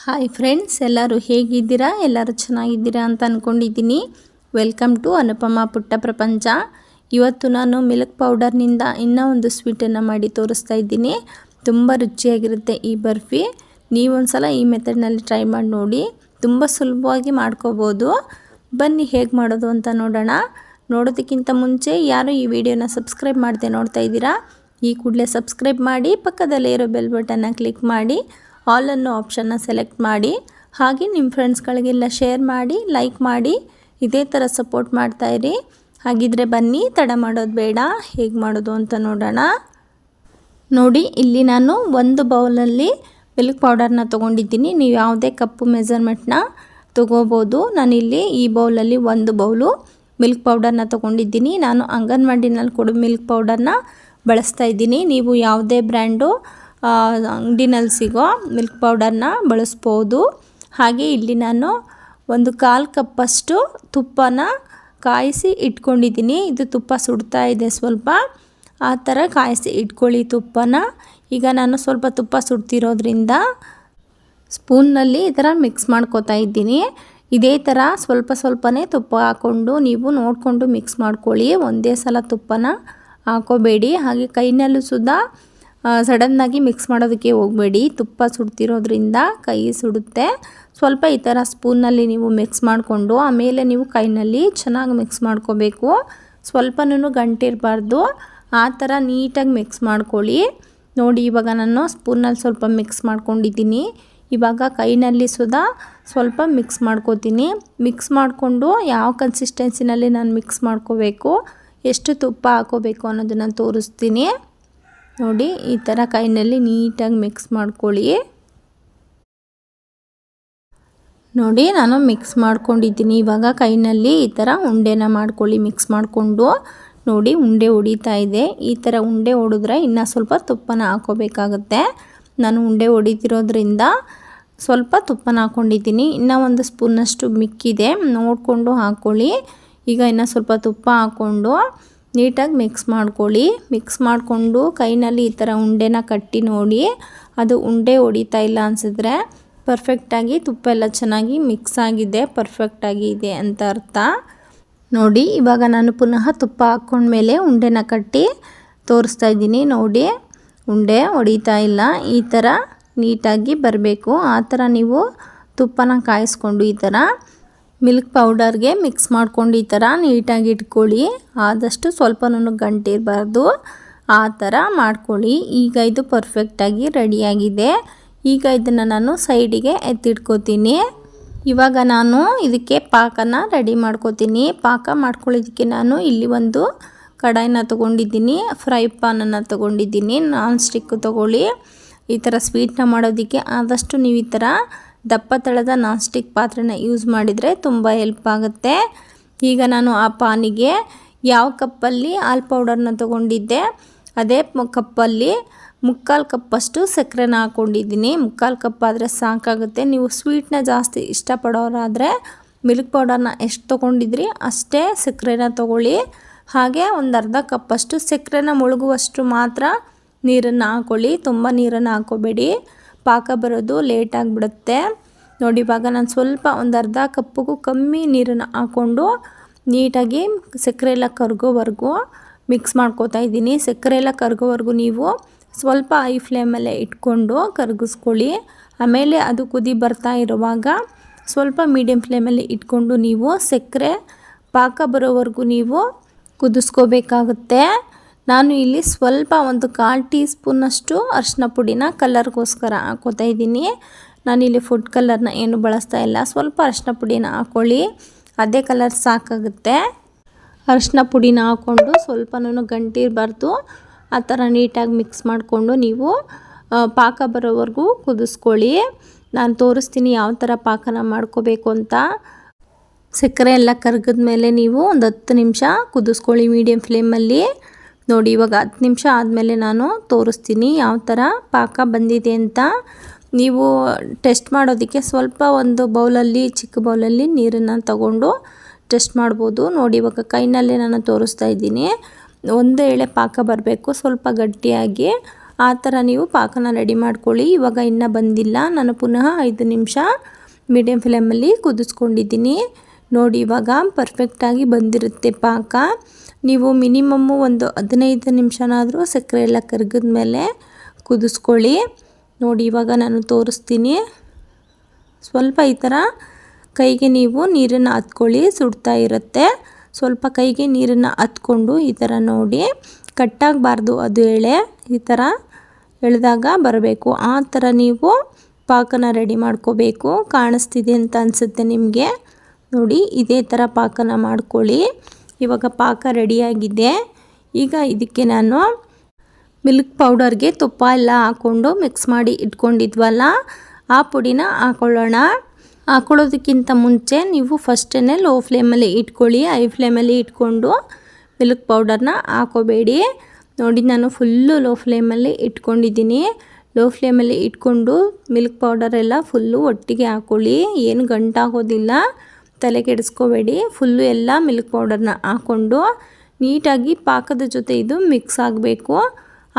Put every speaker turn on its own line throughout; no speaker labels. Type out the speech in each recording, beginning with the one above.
Hi friends ಎಲ್ಲರೂ ಹೇಗಿದ್ದೀರಾ? ಎಲ್ಲರೂ ಚೆನ್ನಾಗಿದ್ದೀರಾ ಅಂತ ಅಂದ್ಕೊಂಡಿದ್ದೀನಿ ವೆಲ್ಕಮ್ ಟು ಅನುಪಮ ಪುಟ್ಟ ಪ್ರಪಂಚ ಇವತ್ತು ನಾನು ಮಿಲ್ಕ್ ಪೌಡರ್ನಿಂದ ಇನ್ನೂ ಒಂದು ಸ್ವೀಟನ್ನು ಮಾಡಿ ತೋರಿಸ್ತಾ ಇದ್ದೀನಿ. ತುಂಬ ರುಚಿಯಾಗಿರುತ್ತೆ ಈ ಬರ್ಫಿ. ನೀವೊಂದು ಸಲ ಈ ಮೆಥಡ್ನಲ್ಲಿ ಟ್ರೈ ಮಾಡಿ ನೋಡಿ. ತುಂಬ ಸುಲಭವಾಗಿ ಮಾಡ್ಕೋಬೋದು. ಬನ್ನಿ ಹೇಗೆ ಮಾಡೋದು ಅಂತ ನೋಡೋಣ. ನೋಡೋದಕ್ಕಿಂತ ಮುಂಚೆ ಯಾರು ಈ ವಿಡಿಯೋನ ಸಬ್ಸ್ಕ್ರೈಬ್ ಮಾಡದೆ ನೋಡ್ತಾ ಇದ್ದೀರಾ, ಈ ಕೂಡಲೇ ಸಬ್ಸ್ಕ್ರೈಬ್ ಮಾಡಿ, ಪಕ್ಕದಲ್ಲೇ ಇರೋ ಬೆಲ್ ಬಟನ್ನ ಕ್ಲಿಕ್ ಮಾಡಿ. ಆಲ್ ಅನ್ನೋ ಆಪ್ಷನ್ನ ಸೆಲೆಕ್ಟ್ ಮಾಡಿ, ಹಾಗೆ ನಿಮ್ಮ ಫ್ರೆಂಡ್ಸ್ಗಳಿಗೆಲ್ಲ ಶೇರ್ ಮಾಡಿ ಲೈಕ್ ಮಾಡಿ, ಇದೇ ಥರ ಸಪೋರ್ಟ್ ಮಾಡ್ತಾಯಿರಿ ಹಾಗಿದ್ರೆ ಬನ್ನಿ, ತಡ ಮಾಡೋದು ಬೇಡ, ಹೇಗೆ ಮಾಡೋದು ಅಂತ ನೋಡೋಣ. ನೋಡಿ, ಇಲ್ಲಿ ನಾನು ಒಂದು ಬೌಲಲ್ಲಿ ಮಿಲ್ಕ್ ಪೌಡರ್ನ ತೊಗೊಂಡಿದ್ದೀನಿ. ನೀವು ಯಾವುದೇ ಕಪ್ಪು ಮೆಜರ್ಮೆಂಟ್ನ ತೊಗೋಬೋದು. ನಾನಿಲ್ಲಿ ಈ ಬೌಲಲ್ಲಿ ಒಂದು ಬೌಲು ಮಿಲ್ಕ್ ಪೌಡರ್ನ ತೊಗೊಂಡಿದ್ದೀನಿ. ನಾನು ಅಂಗನವಾಡಿನಲ್ಲಿ ಕೊಡೋ ಮಿಲ್ಕ್ ಪೌಡರ್ನ ಬಳಸ್ತಾ ಇದ್ದೀನಿ. ನೀವು ಯಾವುದೇ ಬ್ರ್ಯಾಂಡು ಅಂಗಡಿನಲ್ಲಿ ಸಿಗೋ ಮಿಲ್ಕ್ ಪೌಡರ್ನ ಬಳಸ್ಬೋದು. ಹಾಗೆ ಇಲ್ಲಿ ನಾನು ಒಂದು ಕಾಲು ಕಪ್ಪಷ್ಟು ತುಪ್ಪನ ಕಾಯಿಸಿ ಇಟ್ಕೊಂಡಿದ್ದೀನಿ. ಇದು ತುಪ್ಪ ಸುಡ್ತಾ ಇದೆ ಸ್ವಲ್ಪ. ಆ ಥರ ಕಾಯಿಸಿ ಇಟ್ಕೊಳ್ಳಿ ತುಪ್ಪನ. ಈಗ ನಾನು ಸ್ವಲ್ಪ ತುಪ್ಪ ಸುಡ್ತಿರೋದ್ರಿಂದ ಸ್ಪೂನ್ನಲ್ಲಿ ಈ ಥರ ಮಿಕ್ಸ್ ಮಾಡ್ಕೋತಾ ಇದ್ದೀನಿ. ಇದೇ ಥರ ಸ್ವಲ್ಪ ಸ್ವಲ್ಪನೇ ತುಪ್ಪ ಹಾಕ್ಕೊಂಡು ನೀವು ನೋಡಿಕೊಂಡು ಮಿಕ್ಸ್ ಮಾಡ್ಕೊಳ್ಳಿ. ಒಂದೇ ಸಲ ತುಪ್ಪನ ಹಾಕೋಬೇಡಿ. ಹಾಗೆ ಕೈನಲ್ಲೂ ಸುದಾ ಸಡನ್ನಾಗಿ ಮಿಕ್ಸ್ ಮಾಡೋದಕ್ಕೆ ಹೋಗಬೇಡಿ. ತುಪ್ಪ ಸುಡ್ತಿರೋದ್ರಿಂದ ಕೈ ಸುಡುತ್ತೆ. ಸ್ವಲ್ಪ ಈ ಥರ ಸ್ಪೂನಲ್ಲಿ ನೀವು ಮಿಕ್ಸ್ ಮಾಡಿಕೊಂಡು, ಆಮೇಲೆ ನೀವು ಕೈನಲ್ಲಿ ಚೆನ್ನಾಗಿ ಮಿಕ್ಸ್ ಮಾಡ್ಕೋಬೇಕು. ಸ್ವಲ್ಪನೂ ಗಂಟಿರಬಾರ್ದು. ಆ ಥರ ನೀಟಾಗಿ ಮಿಕ್ಸ್ ಮಾಡ್ಕೊಳ್ಳಿ. ನೋಡಿ, ಇವಾಗ ನಾನು ಸ್ಪೂನಲ್ಲಿ ಸ್ವಲ್ಪ ಮಿಕ್ಸ್ ಮಾಡ್ಕೊಂಡಿದ್ದೀನಿ. ಇವಾಗ ಕೈನಲ್ಲಿ ಸುದಾ ಸ್ವಲ್ಪ ಮಿಕ್ಸ್ ಮಾಡ್ಕೋತೀನಿ. ಮಿಕ್ಸ್ ಮಾಡಿಕೊಂಡು ಯಾವ ಕನ್ಸಿಸ್ಟೆನ್ಸಿನಲ್ಲಿ ನಾನು ಮಿಕ್ಸ್ ಮಾಡ್ಕೋಬೇಕು, ಎಷ್ಟು ತುಪ್ಪ ಹಾಕೋಬೇಕು ಅನ್ನೋದನ್ನು ತೋರಿಸ್ತೀನಿ. ನೋಡಿ, ಈ ಥರ ಕೈನಲ್ಲಿ ನೀಟಾಗಿ ಮಿಕ್ಸ್ ಮಾಡ್ಕೊಳ್ಳಿ. ನೋಡಿ, ನಾನು ಮಿಕ್ಸ್ ಮಾಡ್ಕೊಂಡಿದ್ದೀನಿ. ಇವಾಗ ಕೈನಲ್ಲಿ ಈ ಥರ ಉಂಡೆನ ಮಾಡ್ಕೊಳ್ಳಿ ಮಿಕ್ಸ್ ಮಾಡಿಕೊಂಡು. ನೋಡಿ, ಉಂಡೆ ಹೊಡಿತಾ ಇದೆ. ಈ ಥರ ಉಂಡೆ ಹೊಡೆದ್ರೆ ಇನ್ನೂ ಸ್ವಲ್ಪ ತುಪ್ಪನ ಹಾಕೋಬೇಕಾಗುತ್ತೆ. ನಾನು ಉಂಡೆ ಹೊಡಿತಿರೋದ್ರಿಂದ ಸ್ವಲ್ಪ ತುಪ್ಪನ ಹಾಕ್ಕೊಂಡಿದ್ದೀನಿ ಇನ್ನೂ ಒಂದು ಸ್ಪೂನಷ್ಟು ಮಿಕ್ಕಿದೆ. ನೋಡಿಕೊಂಡು ಹಾಕ್ಕೊಳ್ಳಿ ಈಗ ಇನ್ನೂ ಸ್ವಲ್ಪ ತುಪ್ಪ ಹಾಕ್ಕೊಂಡು ನೀಟಾಗಿ ಮಿಕ್ಸ್ ಮಾಡ್ಕೊಳ್ಳಿ. ಮಿಕ್ಸ್ ಮಾಡಿಕೊಂಡು ಕೈನಲ್ಲಿ ಈ ಥರ ಉಂಡೆನ ಕಟ್ಟಿ ನೋಡಿ. ಅದು ಉಂಡೆ ಹೊಡಿತಾ ಇಲ್ಲ ಅನಿಸಿದ್ರೆ ಪರ್ಫೆಕ್ಟಾಗಿ ತುಪ್ಪ ಎಲ್ಲ ಚೆನ್ನಾಗಿ ಮಿಕ್ಸ್ ಆಗಿದೆ ಪರ್ಫೆಕ್ಟಾಗಿ ಇದೆ ಅಂತ ಅರ್ಥ. ನೋಡಿ, ಇವಾಗ ನಾನು ಪುನಃ ತುಪ್ಪ ಹಾಕ್ಕೊಂಡ್ಮೇಲೆ ಉಂಡೆನ ಕಟ್ಟಿ ತೋರಿಸ್ತಾ ಇದ್ದೀನಿ ನೋಡಿ. ಉಂಡೆ ಹೊಡಿತಾ ಇಲ್ಲ, ಈ ಥರ ನೀಟಾಗಿ ಬರಬೇಕು. ಆ ಥರ ನೀವು ತುಪ್ಪನ ಕಾಯಿಸ್ಕೊಂಡು ಈ ಥರ ಮಿಲ್ಕ್ ಪೌಡರ್ಗೆ ಮಿಕ್ಸ್ ಮಾಡ್ಕೊಂಡು ಈ ಥರ ನೀಟಾಗಿ ಇಟ್ಕೊಳ್ಳಿ. ಆದಷ್ಟು ಸ್ವಲ್ಪನೂ ಗಂಟಿರಬಾರ್ದು ಆ ಥರ ಮಾಡ್ಕೊಳ್ಳಿ. ಈಗ ಇದು ಪರ್ಫೆಕ್ಟಾಗಿ ರೆಡಿಯಾಗಿದೆ ಈಗ ಇದನ್ನು ನಾನು ಸೈಡಿಗೆ ಎತ್ತಿಟ್ಕೋತೀನಿ. ಇವಾಗ ನಾನು ಇದಕ್ಕೆ ಪಾಕನ ರೆಡಿ ಮಾಡ್ಕೋತೀನಿ. ಪಾಕ ಮಾಡ್ಕೊಳ್ಳೋದಕ್ಕೆ ನಾನು ಇಲ್ಲಿ ಒಂದು ಕಡಾಯಿನ ತೊಗೊಂಡಿದ್ದೀನಿ. ಫ್ರೈ ಪಾನನ್ನು ತೊಗೊಂಡಿದ್ದೀನಿ. ನಾನ್ ಸ್ಟಿಕ್ ತೊಗೊಳ್ಳಿ. ಈ ಥರ ಸ್ವೀಟ್ನ ಮಾಡೋದಕ್ಕೆ ಆದಷ್ಟು ನೀವು ಈ ಥರ ದಪ್ಪ ತಳದ ನಾನ್ಸ್ಟಿಕ್ ಪಾತ್ರೆನ ಯೂಸ್ ಮಾಡಿದರೆ ತುಂಬ ಹೆಲ್ಪ್ ಆಗುತ್ತೆ. ಈಗ ನಾನು ಆ ಪಾನಿಗೆ ಯಾವ ಕಪ್ಪಲ್ಲಿ ಹಾಲು ಪೌಡರ್ನ ತೊಗೊಂಡಿದ್ದೆ, ಅದೇ ಕಪ್ಪಲ್ಲಿ ಮುಕ್ಕಾಲು ಕಪ್ಪಷ್ಟು ಸಕ್ಕರೆನ ಹಾಕ್ಕೊಂಡಿದ್ದೀನಿ ಮುಕ್ಕಾಲು ಕಪ್ ಆದರೆ ಸಾಕಾಗುತ್ತೆ. ನೀವು ಸ್ವೀಟ್ನ ಜಾಸ್ತಿ ಇಷ್ಟಪಡೋರಾದರೆ ಮಿಲ್ಕ್ ಪೌಡರ್ನ ಎಷ್ಟು ತೊಗೊಂಡಿದ್ರಿ ಅಷ್ಟೇ ಸಕ್ಕರೆನ ತೊಗೊಳ್ಳಿ. ಹಾಗೆ ಒಂದು ಅರ್ಧ ಕಪ್ಪಷ್ಟು ಸಕ್ಕರೆನ ಮುಳುಗುವಷ್ಟು ಮಾತ್ರ ನೀರನ್ನು ಹಾಕ್ಕೊಳ್ಳಿ ತುಂಬ ನೀರನ್ನು ಹಾಕೋಬೇಡಿ ಪಾಕ ಬರೋದು ಲೇಟ್ ಆಗಿಬಿಡುತ್ತೆ. ನೋಡಿ, ಇವಾಗ ನಾನು ಸ್ವಲ್ಪ ಒಂದು ಅರ್ಧ ಕಪ್ಪಿಗೂ ಕಮ್ಮಿ ನೀರನ್ನು ಹಾಕ್ಕೊಂಡು ನೀಟಾಗಿ ಸಕ್ಕರೆ ಎಲ್ಲ ಕರ್ಗೋವರೆಗೂ ಮಿಕ್ಸ್ ಮಾಡ್ಕೋತಾ ಇದ್ದೀನಿ. ಸಕ್ಕರೆ ಎಲ್ಲ ಕರ್ಗೋವರೆಗೂ ನೀವು ಸ್ವಲ್ಪ ಐ ಫ್ಲೇಮಲ್ಲೇ ಇಟ್ಕೊಂಡು ಕರಗಿಸ್ಕೊಳ್ಳಿ. ಆಮೇಲೆ ಅದು ಕುದಿ ಬರ್ತಾ ಇರುವಾಗ ಸ್ವಲ್ಪ ಮೀಡಿಯಮ್ ಫ್ಲೇಮಲ್ಲಿ ಇಟ್ಕೊಂಡು ನೀವು ಸಕ್ಕರೆ ಪಾಕ ಬರೋವರೆಗೂ ನೀವು ಕುದಿಸ್ಕೋಬೇಕಾಗುತ್ತೆ. ನಾನು ಇಲ್ಲಿ ಸ್ವಲ್ಪ ಒಂದು ಕಾಲು ಟೀ ಸ್ಪೂನಷ್ಟು ಅರಿಶಿನ ಪುಡಿನ ಕಲರ್ಗೋಸ್ಕರ ಹಾಕೋತಾ ಇದ್ದೀನಿ. ನಾನಿಲ್ಲಿ ಫುಡ್ ಕಲರ್ನ ಏನು ಬಳಸ್ತಾ ಇಲ್ಲ. ಸ್ವಲ್ಪ ಅರಿಶಿನ ಪುಡಿನ ಹಾಕ್ಕೊಳ್ಳಿ ಅದೇ ಕಲರ್ ಸಾಕಾಗುತ್ತೆ. ಅರಿಶಿನ ಪುಡಿನ ಹಾಕ್ಕೊಂಡು ಸ್ವಲ್ಪನೂ ಗಂಟಿರಬಾರ್ದು ಆ ಥರ ನೀಟಾಗಿ ಮಿಕ್ಸ್ ಮಾಡಿಕೊಂಡು ನೀವು ಪಾಕ ಬರೋವರೆಗೂ ಕುದಿಸ್ಕೊಳ್ಳಿ. ನಾನು ತೋರಿಸ್ತೀನಿ ಯಾವ ಥರ ಪಾಕನ ಮಾಡ್ಕೋಬೇಕು ಅಂತ. ಸಕ್ಕರೆ ಎಲ್ಲ ಕರಗಿದ ಮೇಲೆ ನೀವು ಒಂದು ಹತ್ತು ನಿಮಿಷ ಕುದಿಸ್ಕೊಳ್ಳಿ ಮೀಡಿಯಮ್ ಫ್ಲೇಮಲ್ಲಿ. ನೋಡಿ, ಇವಾಗ ಹತ್ತು ನಿಮಿಷ ಆದಮೇಲೆ ನಾನು ತೋರಿಸ್ತೀನಿ ಯಾವ ಥರ ಪಾಕ ಬಂದಿದೆ ಅಂತ. ನೀವು ಟೆಸ್ಟ್ ಮಾಡೋದಕ್ಕೆ ಸ್ವಲ್ಪ ಒಂದು ಬೌಲಲ್ಲಿ, ಚಿಕ್ಕ ಬೌಲಲ್ಲಿ ನೀರನ್ನು ತಗೊಂಡು ಟೆಸ್ಟ್ ಮಾಡ್ಬೋದು. ನೋಡಿ, ಇವಾಗ ಕೈನಲ್ಲೇ ನಾನು ತೋರಿಸ್ತಾ ಇದ್ದೀನಿ. ಒಂದು ಎಳೆ ಪಾಕ ಬರಬೇಕು, ಸ್ವಲ್ಪ ಗಟ್ಟಿಯಾಗಿ. ಆ ಥರ ನೀವು ಪಾಕನ ರೆಡಿ ಮಾಡ್ಕೊಳ್ಳಿ. ಇವಾಗ ಇನ್ನೂ ಬಂದಿಲ್ಲ. ನಾನು ಪುನಃ ಐದು ನಿಮಿಷ ಮೀಡಿಯಂ ಫ್ಲೇಮಲ್ಲಿ ಕುದಿಸ್ಕೊಂಡಿದ್ದೀನಿ. ನೋಡಿ, ಇವಾಗ ಪರ್ಫೆಕ್ಟಾಗಿ ಬಂದಿರುತ್ತೆ ಪಾಕ. ನೀವು ಮಿನಿಮಮ್ಮು ಒಂದು ಹದಿನೈದು ನಿಮಿಷನಾದರೂ ಸಕ್ಕರೆ ಎಲ್ಲ ಕರಗಿದ ಮೇಲೆ ಕುದಿಸ್ಕೊಳ್ಳಿ. ನೋಡಿ, ಇವಾಗ ನಾನು ತೋರಿಸ್ತೀನಿ. ಸ್ವಲ್ಪ ಈ ಥರ ಕೈಗೆ ನೀವು ನೀರನ್ನು ಹತ್ಕೊಳ್ಳಿ, ಸುಡ್ತಾ ಇರುತ್ತೆ. ಸ್ವಲ್ಪ ಕೈಗೆ ನೀರನ್ನು ಹತ್ಕೊಂಡು ಈ ಥರ ನೋಡಿ. ಕಟ್ಟಾಗಬಾರ್ದು ಅದು ಎಳೆ. ಈ ಥರ ಎಳೆದಾಗ ಬರಬೇಕು. ಆ ಥರ ನೀವು ಪಾಕನ ರೆಡಿ ಮಾಡ್ಕೋಬೇಕು. ಕಾಣಿಸ್ತಿದೆ ಅಂತ ಅನಿಸುತ್ತೆ ನಿಮಗೆ. ನೋಡಿ, ಇದೇ ಥರ ಪಾಕನ ಮಾಡ್ಕೊಳ್ಳಿ. ಇವಾಗ ಪಾಕ ರೆಡಿಯಾಗಿದೆ. ಈಗ ಇದಕ್ಕೆ ನಾನು ಮಿಲ್ಕ್ ಪೌಡರ್ಗೆ ತುಪ್ಪ ಎಲ್ಲ ಹಾಕ್ಕೊಂಡು ಮಿಕ್ಸ್ ಮಾಡಿ ಇಟ್ಕೊಂಡಿದ್ವಲ್ಲ, ಆ ಪುಡಿನ ಹಾಕೊಳ್ಳೋಣ. ಹಾಕೊಳ್ಳೋದಕ್ಕಿಂತ ಮುಂಚೆ ನೀವು ಫಸ್ಟೇ ಲೋ ಫ್ಲೇಮಲ್ಲಿ ಇಟ್ಕೊಳ್ಳಿ. ಹೈ ಫ್ಲೇಮಲ್ಲಿ ಇಟ್ಕೊಂಡು ಮಿಲ್ಕ್ ಪೌಡರ್ನ ಹಾಕೋಬೇಡಿ. ನೋಡಿ, ನಾನು ಫುಲ್ಲು ಲೋ ಫ್ಲೇಮಲ್ಲಿ ಇಟ್ಕೊಂಡಿದ್ದೀನಿ. ಲೋ ಫ್ಲೇಮಲ್ಲಿ ಇಟ್ಕೊಂಡು ಮಿಲ್ಕ್ ಪೌಡರ್ ಎಲ್ಲ ಫುಲ್ಲು ಒಟ್ಟಿಗೆ ಹಾಕ್ಕೊಳ್ಳಿ ಏನು ಗಂಟಾಗೋದಿಲ್ಲ. ತಲೆ ಕೆಡಿಸ್ಕೋಬೇಡಿ ಫುಲ್ಲು ಎಲ್ಲ ಮಿಲ್ಕ್ ಪೌಡರ್ನ ಹಾಕ್ಕೊಂಡು ನೀಟಾಗಿ ಪಾಕದ ಜೊತೆ ಇದು ಮಿಕ್ಸ್ ಆಗಬೇಕು.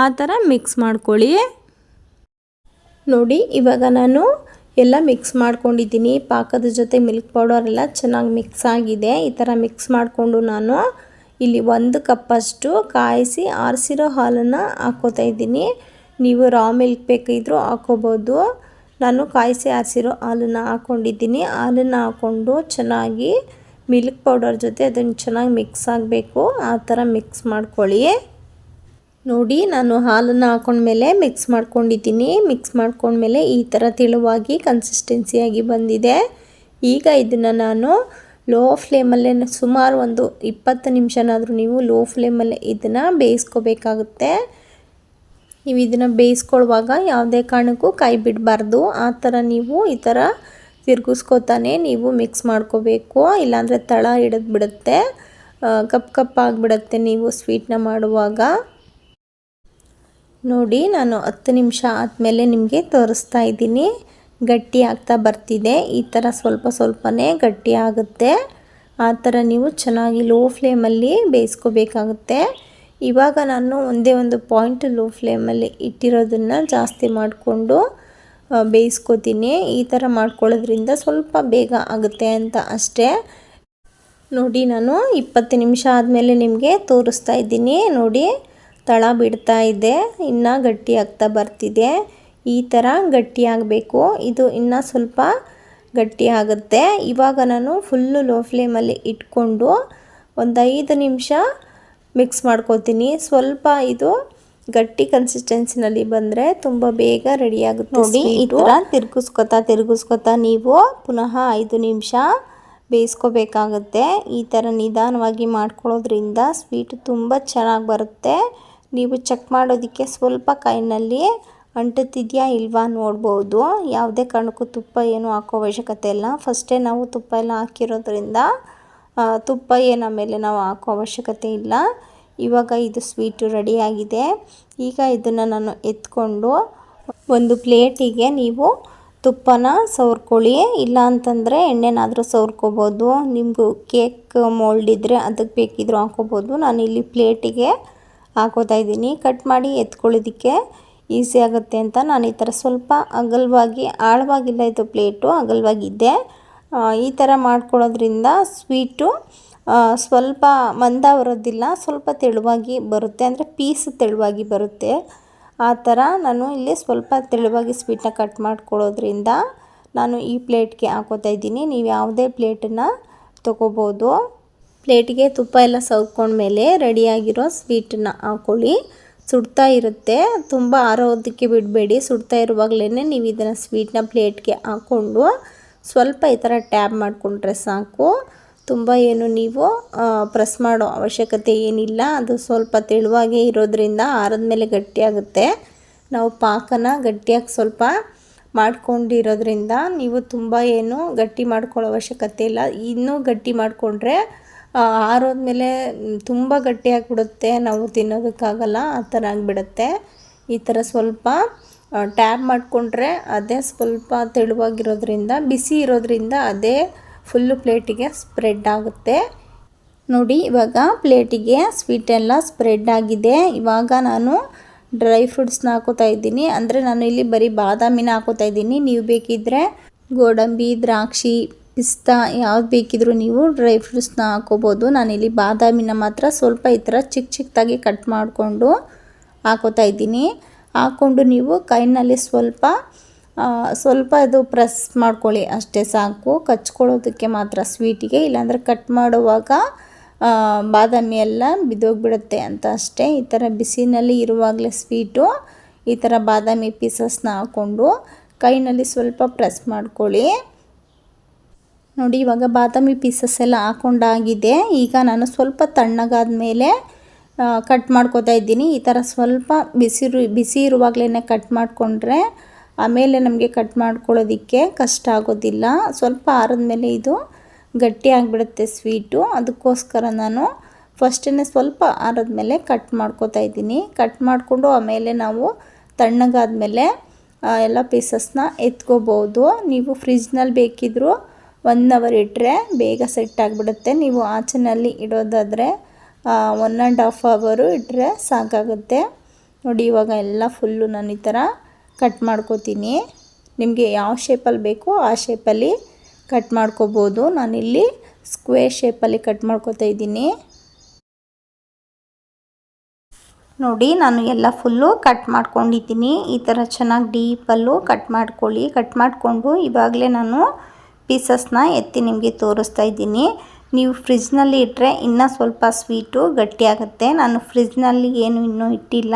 ಆ ಥರ ಮಿಕ್ಸ್ ಮಾಡ್ಕೊಳ್ಳಿ. ನೋಡಿ, ಇವಾಗ ನಾನು ಎಲ್ಲ ಮಿಕ್ಸ್ ಮಾಡ್ಕೊಂಡಿದ್ದೀನಿ. ಪಾಕದ ಜೊತೆ ಮಿಲ್ಕ್ ಪೌಡರ್ ಎಲ್ಲ ಚೆನ್ನಾಗಿ ಮಿಕ್ಸ್ ಆಗಿದೆ. ಈ ಥರ ಮಿಕ್ಸ್ ಮಾಡಿಕೊಂಡು ನಾನು ಇಲ್ಲಿ ಒಂದು ಕಪ್ಪಷ್ಟು ಕಾಯಿಸಿ ಆರಿಸಿರೋ ಹಾಲನ್ನು ಹಾಕೋತಾ ಇದ್ದೀನಿ. ನೀವು ರಾ ಮಿಲ್ಕ್ ಬೇಕಿದ್ರೂ ಹಾಕೋಬೋದು. ನಾನು ಕಾಯಿಸಿ ಆರಿಸಿರೋ ಹಾಲನ್ನು ಹಾಕ್ಕೊಂಡಿದ್ದೀನಿ ಹಾಲನ್ನು ಹಾಕ್ಕೊಂಡು ಚೆನ್ನಾಗಿ ಮಿಲ್ಕ್ ಪೌಡರ್ ಜೊತೆ ಅದನ್ನು ಚೆನ್ನಾಗಿ ಮಿಕ್ಸ್ ಆಗಬೇಕು. ಆ ಥರ ಮಿಕ್ಸ್ ಮಾಡ್ಕೊಳ್ಳಿ. ನೋಡಿ, ನಾನು ಹಾಲನ್ನು ಹಾಕೊಂಡ್ಮೇಲೆ ಮಿಕ್ಸ್ ಮಾಡ್ಕೊಂಡಿದ್ದೀನಿ. ಮಿಕ್ಸ್ ಮಾಡ್ಕೊಂಡ್ಮೇಲೆ ಈ ಥರ ತೆಳುವಾಗಿ ಕನ್ಸಿಸ್ಟೆನ್ಸಿಯಾಗಿ ಬಂದಿದೆ. ಈಗ ಇದನ್ನು ನಾನು ಲೋ ಫ್ಲೇಮಲ್ಲೇ ಸುಮಾರು ಒಂದು ಇಪ್ಪತ್ತು ನಿಮಿಷನಾದರೂ ನೀವು ಲೋ ಫ್ಲೇಮಲ್ಲೇ ಇದನ್ನು ಬೇಯಿಸ್ಕೋಬೇಕಾಗುತ್ತೆ. ನೀವು ಇದನ್ನು ಬೇಯಿಸ್ಕೊಳ್ಳುವಾಗ ಯಾವುದೇ ಕಾರಣಕ್ಕೂ ಕೈ ಬಿಡಬಾರ್ದು. ಆ ಥರ ನೀವು ಈ ಥರ ತಿರುಗಿಸ್ಕೊತಾನೆ ನೀವು ಮಿಕ್ಸ್ ಮಾಡ್ಕೋಬೇಕು. ಇಲ್ಲಾಂದರೆ ತಳ ಹಿಡಿದು ಬಿಡುತ್ತೆ. ಕಪ್ ಕಪ್ ಆಗಿಬಿಡುತ್ತೆ ನೀವು ಸ್ವೀಟ್ನ ಮಾಡುವಾಗ. ನೋಡಿ, ನಾನು ಹತ್ತು ನಿಮಿಷ ಆದಮೇಲೆ ನಿಮಗೆ ತೋರಿಸ್ತಾ ಇದ್ದೀನಿ. ಗಟ್ಟಿ ಆಗ್ತಾ ಬರ್ತಿದೆ. ಈ ಥರ ಸ್ವಲ್ಪ ಸ್ವಲ್ಪನೇ ಗಟ್ಟಿ ಆಗುತ್ತೆ. ಆ ಥರ ನೀವು ಚೆನ್ನಾಗಿ ಲೋ ಫ್ಲೇಮಲ್ಲಿ ಬೇಯಿಸ್ಕೋಬೇಕಾಗುತ್ತೆ. ಇವಾಗ ನಾನು ಒಂದೇ ಒಂದು ಪಾಯಿಂಟ್ ಲೋ ಫ್ಲೇಮಲ್ಲಿ ಇಟ್ಟಿರೋದನ್ನು ಜಾಸ್ತಿ ಮಾಡಿಕೊಂಡು ಬೇಯಿಸ್ಕೋತೀನಿ. ಈ ಥರ ಮಾಡ್ಕೊಳ್ಳೋದ್ರಿಂದ ಸ್ವಲ್ಪ ಬೇಗ ಆಗುತ್ತೆ ಅಂತ ಅಷ್ಟೇ. ನೋಡಿ, ನಾನು ಇಪ್ಪತ್ತು ನಿಮಿಷ ಆದಮೇಲೆ ನಿಮಗೆ ತೋರಿಸ್ತಾ ಇದ್ದೀನಿ. ನೋಡಿ, ತಳ ಬಿಡ್ತಾ ಇದೆ. ಇನ್ನೂ ಗಟ್ಟಿ ಆಗ್ತಾ ಬರ್ತಿದೆ. ಈ ಥರ ಗಟ್ಟಿ ಆಗಬೇಕು. ಇದು ಇನ್ನೂ ಸ್ವಲ್ಪ ಗಟ್ಟಿ ಆಗುತ್ತೆ. ಇವಾಗ ನಾನು ಫುಲ್ಲು ಲೋ ಫ್ಲೇಮಲ್ಲಿ ಇಟ್ಕೊಂಡು ಒಂದು ಐದು ನಿಮಿಷ ಮಿಕ್ಸ್ ಮಾಡ್ಕೋತೀನಿ ಸ್ವಲ್ಪ ಇದು ಗಟ್ಟಿ ಕನ್ಸಿಸ್ಟೆನ್ಸಿನಲ್ಲಿ ಬಂದರೆ ತುಂಬ ಬೇಗ ರೆಡಿ ಆಗುತ್ತೆ ನೋಡಿ ಈ ತಿರುಗಿಸ್ಕೊತಾ ತಿರುಗಿಸ್ಕೊತಾ ತಿರ್ಗಿಸ್ಕೊತಾ ನೀವು ಪುನಃ ಐದು ನಿಮಿಷ ಬೇಯಿಸ್ಕೋಬೇಕಾಗುತ್ತೆ. ಈ ಥರ ನಿಧಾನವಾಗಿ ಮಾಡ್ಕೊಳ್ಳೋದ್ರಿಂದ ಸ್ವೀಟ್ ತುಂಬ ಚೆನ್ನಾಗಿ ಬರುತ್ತೆ. ನೀವು ಚೆಕ್ ಮಾಡೋದಕ್ಕೆ ಸ್ವಲ್ಪ ಕೈನಲ್ಲಿ ಅಂಟುತ್ತಿದೆಯಾ ಇಲ್ವಾ ನೋಡ್ಬೋದು. ಯಾವುದೇ ಕಾರಣಕ್ಕೂ ತುಪ್ಪ ಏನು ಹಾಕೋ ಅವಶ್ಯಕತೆ ಇಲ್ಲ. ಫಸ್ಟೇ ನಾವು ತುಪ್ಪ ಎಲ್ಲ ಹಾಕಿರೋದ್ರಿಂದ ತುಪ್ಪ ಏನು ಆಮೇಲೆ ನಾವು ಹಾಕೋ ಅವಶ್ಯಕತೆ ಇಲ್ಲ. ಇವಾಗ ಇದು ಸ್ವೀಟು ರೆಡಿಯಾಗಿದೆ ಈಗ ಇದನ್ನು ನಾನು ಎತ್ಕೊಂಡು ಒಂದು ಪ್ಲೇಟಿಗೆ ನೀವು ತುಪ್ಪನ ಸವರ್ಕೊಳ್ಳಿ. ಇಲ್ಲ ಅಂತಂದರೆ ಎಣ್ಣೆನಾದರೂ ಸವರ್ಕೋಬೋದು. ನಿಮಗೂ ಕೇಕ್ ಮೋಲ್ಡ್ ಇದ್ದರೆ ಅದಕ್ಕೆ ಬೇಕಿದ್ರೂ ಹಾಕೋಬೋದು. ನಾನು ಇಲ್ಲಿ ಪ್ಲೇಟಿಗೆ ಹಾಕೋತಾ ಇದ್ದೀನಿ. ಕಟ್ ಮಾಡಿ ಎತ್ಕೊಳ್ಳೋದಕ್ಕೆ ಈಸಿ ಆಗುತ್ತೆ ಅಂತ ನಾನು ಈ ಥರ ಸ್ವಲ್ಪ ಅಗಲವಾಗಿ ಆಳವಾಗಿಲ್ಲ ಇದು ಪ್ಲೇಟು ಅಗಲವಾಗಿದ್ದೆ. ಈ ಥರ ಮಾಡ್ಕೊಳ್ಳೋದ್ರಿಂದ ಸ್ವೀಟು ಸ್ವಲ್ಪ ಮಂದ ಬರೋದಿಲ್ಲ ಸ್ವಲ್ಪ ತೆಳುವಾಗಿ ಬರುತ್ತೆ. ಅಂದರೆ ಪೀಸ್ ತೆಳುವಾಗಿ ಬರುತ್ತೆ. ಆ ಥರ ನಾನು ಇಲ್ಲಿ ಸ್ವಲ್ಪ ತೆಳುವಾಗಿ ಸ್ವೀಟನ್ನ ಕಟ್ ಮಾಡ್ಕೊಳ್ಳೋದ್ರಿಂದ ನಾನು ಈ ಪ್ಲೇಟ್ಗೆ ಹಾಕೋತಾ ಇದ್ದೀನಿ. ನೀವು ಯಾವುದೇ ಪ್ಲೇಟನ್ನು ತೊಗೋಬೋದು. ಪ್ಲೇಟಿಗೆ ತುಪ್ಪ ಎಲ್ಲ ಸವ್ಕೊಂಡ್ಮೇಲೆ ರೆಡಿಯಾಗಿರೋ ಸ್ವೀಟನ್ನ ಹಾಕ್ಕೊಳ್ಳಿ ಸುಡ್ತಾ ಇರುತ್ತೆ. ತುಂಬ ಆರೋದಕ್ಕೆ ಬಿಡಬೇಡಿ. ಸುಡ್ತಾ ಇರುವಾಗಲೇ ನೀವು ಇದನ್ನು ಸ್ವೀಟನ್ನ ಪ್ಲೇಟ್ಗೆ ಹಾಕ್ಕೊಂಡು ಸ್ವಲ್ಪ ಈ ಥರ ಟ್ಯಾಬ್ ಮಾಡಿಕೊಂಡ್ರೆ ಸಾಕು. ತುಂಬ ಏನು ನೀವು ಪ್ರೆಸ್ ಮಾಡೋ ಅವಶ್ಯಕತೆ ಏನಿಲ್ಲ. ಅದು ಸ್ವಲ್ಪ ತೆಳುವಾಗೇ ಇರೋದ್ರಿಂದ ಆರದ ಮೇಲೆ ಗಟ್ಟಿಯಾಗುತ್ತೆ. ನಾವು ಪಾಕನ ಗಟ್ಟಿಯಾಗಿ ಸ್ವಲ್ಪ ಮಾಡ್ಕೊಂಡಿರೋದ್ರಿಂದ ನೀವು ತುಂಬ ಏನು ಗಟ್ಟಿ ಮಾಡ್ಕೊಳ್ಳೋ ಅವಶ್ಯಕತೆ ಇಲ್ಲ. ಇನ್ನೂ ಗಟ್ಟಿ ಮಾಡಿಕೊಂಡ್ರೆ ಆರೋದ್ಮೇಲೆ ತುಂಬ ಗಟ್ಟಿಯಾಗಿಬಿಡುತ್ತೆ. ನಾವು ತಿನ್ನೋದಕ್ಕಾಗಲ್ಲ, ಆ ಥರ ಆಗಿಬಿಡುತ್ತೆ. ಈ ಥರ ಸ್ವಲ್ಪ ಟ್ಯಾಪ್ ಮಾಡಿಕೊಂಡ್ರೆ ಅದೇ ಸ್ವಲ್ಪ ತೆಳುವಾಗಿರೋದ್ರಿಂದ, ಬಿಸಿ ಇರೋದ್ರಿಂದ ಅದೇ ಫುಲ್ಲು ಪ್ಲೇಟಿಗೆ ಸ್ಪ್ರೆಡ್ ಆಗುತ್ತೆ. ನೋಡಿ, ಇವಾಗ ಪ್ಲೇಟಿಗೆ ಸ್ವೀಟ್ ಎಲ್ಲ ಸ್ಪ್ರೆಡ್ ಆಗಿದೆ. ಇವಾಗ ನಾನು
ಡ್ರೈ ಫ್ರೂಟ್ಸ್ನ ಹಾಕೋತಾ ಇದ್ದೀನಿ. ಅಂದರೆ ನಾನು ಇಲ್ಲಿ ಬರೀ ಬಾದಾಮಿನ ಹಾಕೋತಾ ಇದ್ದೀನಿ. ನೀವು ಬೇಕಿದ್ದರೆ ಗೋಡಂಬಿ, ದ್ರಾಕ್ಷಿ, ಪಿಸ್ತಾ ಯಾವ್ದು ಬೇಕಿದ್ರೂ ನೀವು ಡ್ರೈ ಫ್ರೂಟ್ಸ್ನ ಹಾಕೋಬೋದು. ನಾನಿಲ್ಲಿ ಬಾದಾಮಿನ ಮಾತ್ರ ಸ್ವಲ್ಪ ಈ ಥರ ಚಿಕ್ಕ ಚಿಕ್ಕದಾಗಿ ಕಟ್ ಮಾಡಿಕೊಂಡು ಹಾಕೋತಾ ಇದ್ದೀನಿ. ಹಾಕ್ಕೊಂಡು ನೀವು ಕೈನಲ್ಲಿ ಸ್ವಲ್ಪ ಸ್ವಲ್ಪ ಇದು ಪ್ರೆಸ್ ಮಾಡ್ಕೊಳ್ಳಿ. ಅಷ್ಟೇ ಸಾಕು. ಕಚ್ಕೊಳ್ಳೋದಕ್ಕೆ ಮಾತ್ರ ಸ್ವೀಟಿಗೆ. ಇಲ್ಲಾಂದರೆ ಕಟ್ ಮಾಡುವಾಗ ಬಾದಾಮಿ ಎಲ್ಲ ಬಿದ್ದೋಗ್ಬಿಡುತ್ತೆ ಅಂತ ಅಷ್ಟೇ. ಈ ಥರ ಬಿಸಿನಲ್ಲಿ ಇರುವಾಗಲೇ ಸ್ವೀಟು, ಈ ಥರ ಬಾದಾಮಿ ಪೀಸಸ್ನ ಹಾಕ್ಕೊಂಡು ಕೈನಲ್ಲಿ ಸ್ವಲ್ಪ ಪ್ರೆಸ್ ಮಾಡ್ಕೊಳ್ಳಿ. ನೋಡಿ, ಇವಾಗ ಬಾದಾಮಿ ಪೀಸಸ್ ಎಲ್ಲ ಹಾಕೊಂಡಾಗಿದೆ. ಈಗ ನಾನು ಸ್ವಲ್ಪ ತಣ್ಣಗಾದ ಮೇಲೆ ಕಟ್ ಮಾಡ್ಕೋತಾ ಇದ್ದೀನಿ. ಈ ಥರ ಸ್ವಲ್ಪ ಬಿಸಿ ಬಿಸಿ ಇರುವಾಗಲೇ ಕಟ್ ಮಾಡಿಕೊಂಡ್ರೆ ಆಮೇಲೆ ನಮಗೆ ಕಟ್ ಮಾಡ್ಕೊಳ್ಳೋದಕ್ಕೆ ಕಷ್ಟ ಆಗೋದಿಲ್ಲ. ಸ್ವಲ್ಪ ಮೇಲೆ ಇದು ಗಟ್ಟಿ ಆಗಿಬಿಡುತ್ತೆ ಸ್ವೀಟು ಅದಕ್ಕೋಸ್ಕರ ನಾನು ಫಸ್ಟೇ ಸ್ವಲ್ಪ ಆರಿದ್ಮೇಲೆ ಕಟ್ ಮಾಡ್ಕೋತಾ ಇದ್ದೀನಿ. ಕಟ್ ಮಾಡಿಕೊಂಡು ಆಮೇಲೆ ನಾವು ತಣ್ಣಗಾದ ಮೇಲೆ ಎಲ್ಲ ಪೀಸಸ್ನ ಎತ್ಕೋಬೋದು. ನೀವು ಫ್ರಿಜ್ನಲ್ಲಿ ಬೇಕಿದ್ದರೂ ಒನ್ ಅವರ್ ಇಟ್ಟರೆ ಬೇಗ ಸೆಟ್ ಆಗಿಬಿಡುತ್ತೆ. ನೀವು ಆಚೆನಲ್ಲಿ ಇಡೋದಾದರೆ ಒನ್ ಆ್ಯಂಡ್ ಹಾಫ್ ಅವರು ಇಟ್ಟರೆ ಸಾಕಾಗುತ್ತೆ. ನೋಡಿ, ಇವಾಗ ಎಲ್ಲ ಫುಲ್ಲು ನಾನು ಈ ಥರ ಕಟ್ ಮಾಡ್ಕೋತೀನಿ. ನಿಮಗೆ ಯಾವ ಶೇಪಲ್ಲಿ ಬೇಕೋ ಆ ಶೇಪಲ್ಲಿ ಕಟ್ ಮಾಡ್ಕೋಬೋದು. ನಾನಿಲ್ಲಿ ಸ್ಕ್ವೇರ್ ಶೇಪಲ್ಲಿ ಕಟ್ ಮಾಡ್ಕೋತಾ ಇದ್ದೀನಿ. ನೋಡಿ, ನಾನು ಎಲ್ಲ ಫುಲ್ಲು ಕಟ್ ಮಾಡ್ಕೊಂಡಿದ್ದೀನಿ. ಈ ಥರ ಚೆನ್ನಾಗಿ ಡೀಪಲ್ಲೂ ಕಟ್ ಮಾಡ್ಕೊಳ್ಳಿ. ಕಟ್ ಮಾಡಿಕೊಂಡು ಇವಾಗಲೇ ನಾನು ಪೀಸಸ್ನ ಎತ್ತಿ ನಿಮಗೆ ತೋರಿಸ್ತಾ ಇದ್ದೀನಿ. ನೀವು ಫ್ರಿಜ್ನಲ್ಲಿ ಇಟ್ಟರೆ ಇನ್ನೂ ಸ್ವಲ್ಪ ಸ್ವೀಟು ಗಟ್ಟಿಯಾಗುತ್ತೆ. ನಾನು ಫ್ರಿಜ್ನಲ್ಲಿ ಏನು ಇನ್ನೂ ಇಟ್ಟಿಲ್ಲ.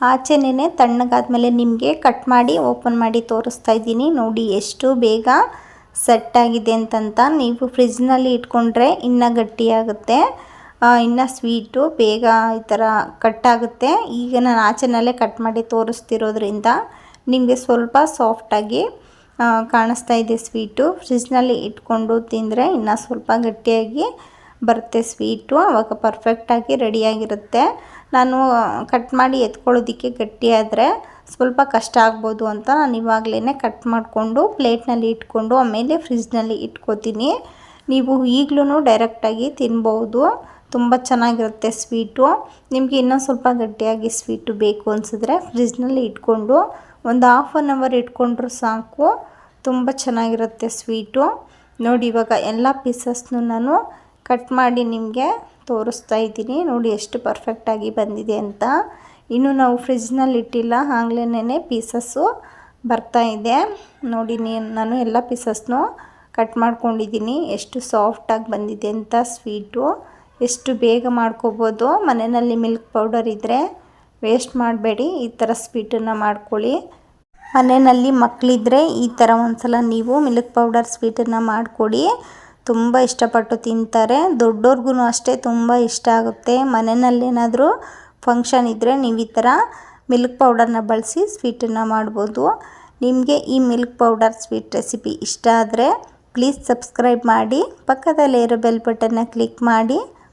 ಆಚೆನೇ ತಣ್ಣಗಾದ್ಮೇಲೆ ನಿಮಗೆ ಕಟ್ ಮಾಡಿ ಓಪನ್ ಮಾಡಿ ತೋರಿಸ್ತಾ ಇದ್ದೀನಿ. ನೋಡಿ ಎಷ್ಟು ಬೇಗ ಸೆಟ್ ಆಗಿದೆ ಅಂತಂತ. ನೀವು ಫ್ರಿಜ್ನಲ್ಲಿ ಇಟ್ಕೊಂಡ್ರೆ ಇನ್ನೂ ಗಟ್ಟಿಯಾಗುತ್ತೆ. ಇನ್ನು ಸ್ವೀಟು ಬೇಗ ಈ ಥರ ಕಟ್ಟಾಗುತ್ತೆ ಈಗ ನಾನು ಆಚೆನಲ್ಲೇ ಕಟ್ ಮಾಡಿ ತೋರಿಸ್ತಿರೋದ್ರಿಂದ ನಿಮಗೆ ಸ್ವಲ್ಪ ಸಾಫ್ಟಾಗಿ ಕಾಣಿಸ್ತಾ ಇದೆ ಸ್ವೀಟು. ಫ್ರಿಜ್ನಲ್ಲಿ ಇಟ್ಕೊಂಡು ತಿಂದರೆ ಇನ್ನೂ ಸ್ವಲ್ಪ ಗಟ್ಟಿಯಾಗಿ ಬರುತ್ತೆ ಸ್ವೀಟು. ಆವಾಗ ಪರ್ಫೆಕ್ಟಾಗಿ ರೆಡಿಯಾಗಿರುತ್ತೆ. ನಾನು ಕಟ್ ಮಾಡಿ ಎತ್ಕೊಳ್ಳೋದಕ್ಕೆ ಗಟ್ಟಿಯಾದರೆ ಸ್ವಲ್ಪ ಕಷ್ಟ ಆಗ್ಬೋದು ಅಂತ ನಾನು ಇವಾಗಲೇ ಕಟ್ ಮಾಡಿಕೊಂಡು ಪ್ಲೇಟ್ನಲ್ಲಿ ಇಟ್ಕೊಂಡು ಆಮೇಲೆ ಫ್ರಿಜ್ನಲ್ಲಿ ಇಟ್ಕೋತೀನಿ. ನೀವು ಈಗಲೂ ಡೈರೆಕ್ಟಾಗಿ ತಿನ್ಬೋದು. ತುಂಬ ಚೆನ್ನಾಗಿರುತ್ತೆ ಸ್ವೀಟು. ನಿಮಗೆ ಇನ್ನೂ ಸ್ವಲ್ಪ ಗಟ್ಟಿಯಾಗಿ ಸ್ವೀಟು ಬೇಕು ಅನಿಸಿದ್ರೆ ಫ್ರಿಜ್ನಲ್ಲಿ ಇಟ್ಕೊಂಡು ಒಂದು ಹಾಫ್ ಆನ್ ಅವರ್ ಇಟ್ಕೊಂಡ್ರೂ ಸಾಕು. ತುಂಬ ಚೆನ್ನಾಗಿರುತ್ತೆ ಸ್ವೀಟು. ನೋಡಿ ಇವಾಗ ಎಲ್ಲ ಪೀಸಸ್ನು ನಾನು ಕಟ್ ಮಾಡಿ ನಿಮಗೆ ತೋರಿಸ್ತಾ ಇದ್ದೀನಿ. ನೋಡಿ ಎಷ್ಟು ಪರ್ಫೆಕ್ಟಾಗಿ ಬಂದಿದೆ ಅಂತ. ಇನ್ನು ನಾವು ಫ್ರಿಜ್ನಲ್ಲಿ ಇಟ್ಟಿಲ್ಲ ಆಗ್ಲೇ ಪೀಸಸ್ಸು ಬರ್ತಾ ಇದೆ. ನೋಡಿ ನಾನು ಎಲ್ಲ ಪೀಸಸ್ನು ಕಟ್ ಮಾಡ್ಕೊಂಡಿದ್ದೀನಿ. ಎಷ್ಟು ಸಾಫ್ಟಾಗಿ ಬಂದಿದೆ ಅಂತ ಸ್ವೀಟು. ಎಷ್ಟು ಬೇಗ ಮಾಡ್ಕೋಬೋದು, ಮನೆಯಲ್ಲಿ ಮಿಲ್ಕ್ ಪೌಡರ್ ಇದ್ದರೆ ವೇಸ್ಟ್ ಮಾಡಬೇಡಿ, ಈ ಥರ ಸ್ವೀಟನ್ನು ಮಾಡ್ಕೊಳ್ಳಿ. ಮನೆಯಲ್ಲಿ ಮಕ್ಕಳಿದ್ರೆ ಈ ಥರ ಒಂದ್ಸಲ ನೀವು ಮಿಲ್ಕ್ ಪೌಡರ್ ಸ್ವೀಟನ್ನು ಮಾಡಿಕೊಡಿ. ತುಂಬ ಇಷ್ಟಪಟ್ಟು ತಿಂತಾರೆ. ದೊಡ್ಡವ್ರಿಗೂ ಅಷ್ಟೇ ತುಂಬ ಇಷ್ಟ ಆಗುತ್ತೆ. ಮನೆಯಲ್ಲೇನಾದರೂ ಫಂಕ್ಷನ್ ಇದ್ದರೆ ನೀವು ಈ ಥರ ಮಿಲ್ಕ್ ಪೌಡರ್ನ ಬಳಸಿ ಸ್ವೀಟನ್ನು ಮಾಡ್ಬೋದು. ನಿಮಗೆ ಈ ಮಿಲ್ಕ್ ಪೌಡರ್ ಸ್ವೀಟ್ ರೆಸಿಪಿ ಇಷ್ಟ ಆದರೆ ಪ್ಲೀಸ್ ಸಬ್ಸ್ಕ್ರೈಬ್ ಮಾಡಿ, ಪಕ್ಕದಲ್ಲೇ ಇರೋ ಬೆಲ್ ಬಟನ್ನ ಕ್ಲಿಕ್ ಮಾಡಿ.